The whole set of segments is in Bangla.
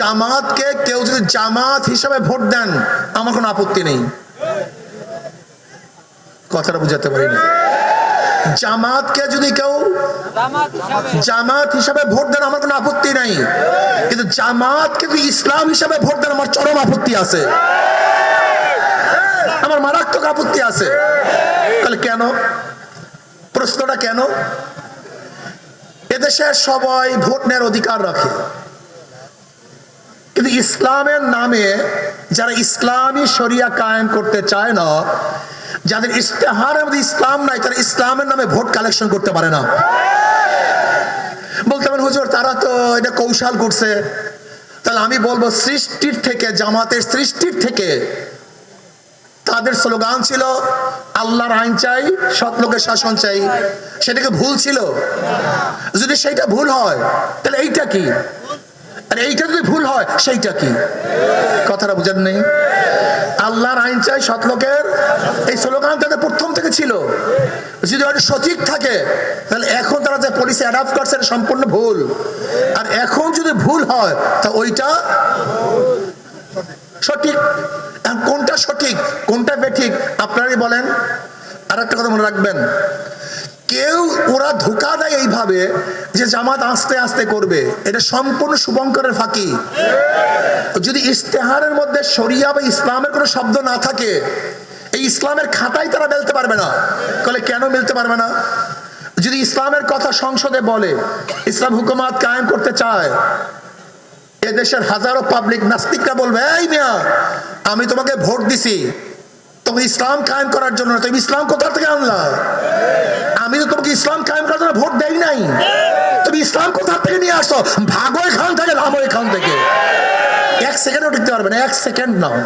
জামাতকে কেউ যদি জামাত হিসাবে ভোট দেন, আমার কোনো আপত্তি নেই। কথাটা বুঝাতে পারি না জামাতকে যদি কেউ জামাত হিসাবে ভোট দেন, আমার কোনো আপত্তি নাই। কিন্তু জামাত কিন্তু ইসলাম হিসাবে ভোট দেন, আমার চরম আপত্তি আছে। আমার মারাত্মক আপত্তি আছে। তাহলে কেন? প্রশ্নটা কেন? এদেশের সবাই ভোট নেওয়ার অধিকার রাখে। কিন্তু ইসলামের নামে যারা ইসলামী শরিয়া কায়েম করতে চায় না, যাদের ইস্তেহারের মধ্যে ইসলাম নাই, তারা ইসলামের নামে ভোট কালেকশন করতে পারে না। বলতে পারেন, হুজুর, তারা তো এটা কৌশল করছে। তাহলে আমি বলব, সৃষ্টির থেকে, জামাতের সৃষ্টির থেকে তাদের স্লোগান ছিল, আল্লাহর আইন চাই, সৎ লোকের শাসন চাই। সেটাকে ভুল ছিল? যদি সেইটা ভুল হয়, তাহলে এইটা কি? আর এইটা যদি ভুল হয়? সেইটা কি? কথাটা বুঝেন নেই? আল্লাহর আইন চাই সৎ লোকের। এই স্লোগান তাদের প্রথম থেকে ছিল। যদি ওটা সঠিক থাকে, তাহলে এখন তারা যে পলিসি অ্যাডাপ্ট করছে সম্পূর্ণ ভুল। আর এখন যদি ভুল হয়, তা ওইটা সঠিক। কোনটা সঠিক, কোনটা বেঠিক, আপনারাই বলেন। আর একটা কথা মনে রাখবেন। কেউ ওরা ধোকা দেয় এইভাবে যে জামাত আস্তে আস্তে করবে। এটা সম্পূর্ণ শুভঙ্করের ফাঁকি। যদি ইস্তেহারের মধ্যে শরিয়া বা ইসলামের কোনো শব্দ না থাকে, এই ইসলামের খাতাই তারা মেলতে পারবে না। কলে কেন মেলতে পারবে না? যদি ইসলামের কথা সংসদে বলে, ইসলাম হুকুমাত কায়েম করতে চায়, এদেশের হাজারো পাবলিক নাস্তিকরা বলবে, এই মিয়া, আমি তোমাকে ভোট দিছি। তোমাকে ইসলাম কায়েম করার জন্য। তুমি ইসলাম কোথা থেকে আনলা? আমি তো তোমাকে ইসলাম কায়েম করার জন্য ভোট দেই নাই। তুমি ইসলাম কোথা থেকে নিয়ে আসছো? ভাগো এখান থেকে, নামো এখান থেকে। এক সেকেন্ডও টিকতে পারবে না, এক সেকেন্ড নাও।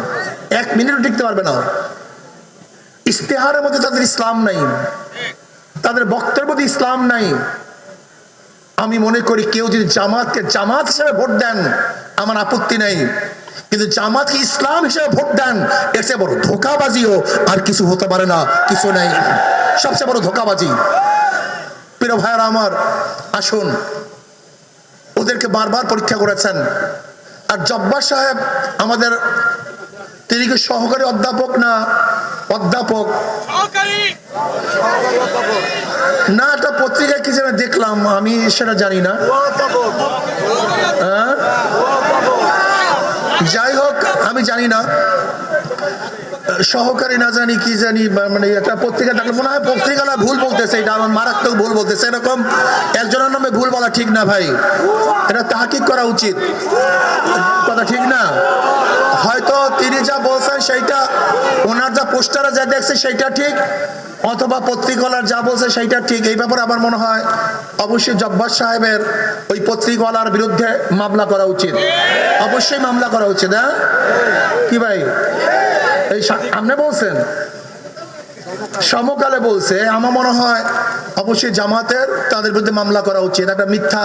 এক মিনিটও টিকতে পারবে না। ইস্তেহারের মধ্যে তাদের ইসলাম নাই। তাদের বক্তের মধ্যে ইসলাম নাই। আমি মনে করি কেউ যদি জামাতকে জামাত হিসেবে ভোট দেন, আমার আপত্তি নেই। কিন্তু জামাতকে ইসলাম হিসেবে ভোট দেন এর চেয়ে বড় ধোকাবাজিও আর কিছু হতে পারে না কিছু নেই। সবচেয়ে বড় ধোকাবাজি। প্রিয় ভাইয়ারা আমার আসুন ওদেরকে বারবার পরীক্ষা করেছেন। আর জব্বার সাহেব আমাদের তিনি কি সহকারী অধ্যাপক না অধ্যাপক? না একটা পত্রিকায় কি যেন দেখলাম আমি সেটা জানি না। হ্যাঁ? যাই হোক আমি জানি না। সহকারী না জানি কি জানি মানে একটা পত্রিকা দেখলে মনে হয় পত্রিকাটা ভুল বলতেছে, এটা আমার মারাত্মক ভুল বলতেছে, এরকম একজনের নামে ভুল বলা ঠিক না ভাই। এটা তাহাকিক করা উচিত। কথা ঠিক না? হয়তো তিনি যা বলছেন সেইটা, ওনার যা পোস্টারে যা দেখছে সেইটা ঠিক, অথবা পত্রিকালার যা বলছে সেইটা ঠিক। এই ব্যাপারে আমার মনে হয় অবশ্যই জব্বার সাহেবের ওই পত্রিকালার বিরুদ্ধে মামলা করা উচিত। অবশ্যই মামলা করা উচিত হ্যাঁ? কি ভাই? এই আপনি বলছেন? সমকালে বলছে, আমার মনে হয় অবশ্যই জামাতের তাদের বিরুদ্ধে মামলা করা উচিত। একটা মিথ্যা,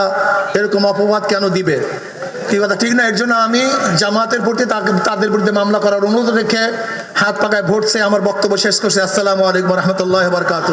এরকম অপবাদ কেন দিবে? কি কথা? ঠিক না এর জন্য আমি জামাতের প্রতি তাদের বিরুদ্ধে মামলা করার অনুরোধ রেখে হাত পাকায় ভোটছে আমার বক্তব্য শেষ করছে। আসসালামু আলাইকুম রহমতুল্লাহ বরকাত